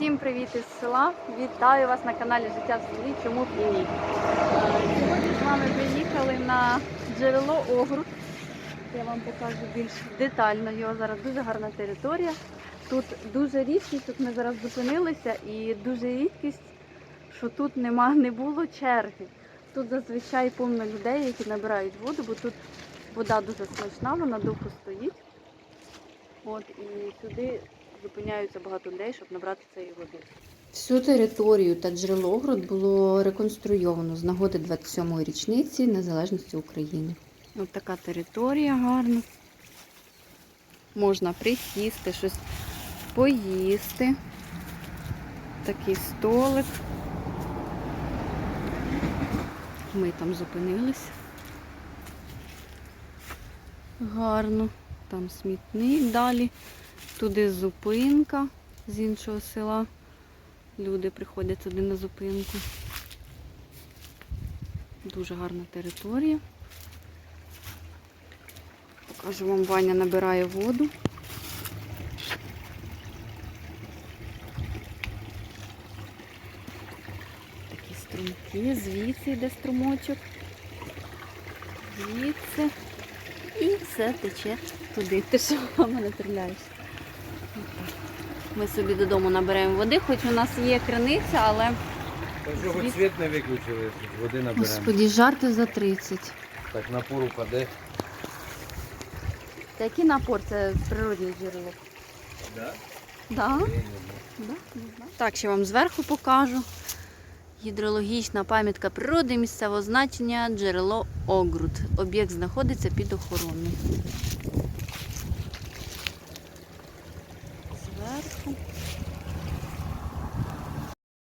Всім привіт із села! Вітаю вас на каналі Життя в селі. Чому б і ні? Сьогодні з вами приїхали на джерело Огрут. Я вам покажу більш детально його. Зараз дуже гарна територія. Тут дуже рідкість, тут ми зараз зупинилися, і дуже рідкість, що тут нема, не було черги. Тут зазвичай повно людей, які набирають воду, бо тут вода дуже смачна, вона довго стоїть. От і сюди зупиняються багато людей, щоб набрати цієї води. Всю територію та джерело джерелоград було реконструйовано з нагоди 27-ї річниці незалежності України. Ось така територія гарна. Можна присісти, щось поїсти. Такий столик. Ми там зупинились. Гарно. Там смітник далі. Туди зупинка з іншого села. Люди приходять туди на зупинку. Дуже гарна територія. Покажу вам, Ваня набирає воду. Такі струмки, звідси йде струмочок. Звідси. І все тече туди. Ти що мене стріляєш? Ми собі додому наберемо води, хоч у нас є криниця, але хоч світ не виключили, води наберемо. Господі, жарти за 30. Так напор упаде. та який напор це природне джерело. Да? Да? Да. Так, ще вам зверху покажу. Гідрологічна пам'ятка природи місцевого значення джерело Огрут. Об'єкт знаходиться під охороною. barco.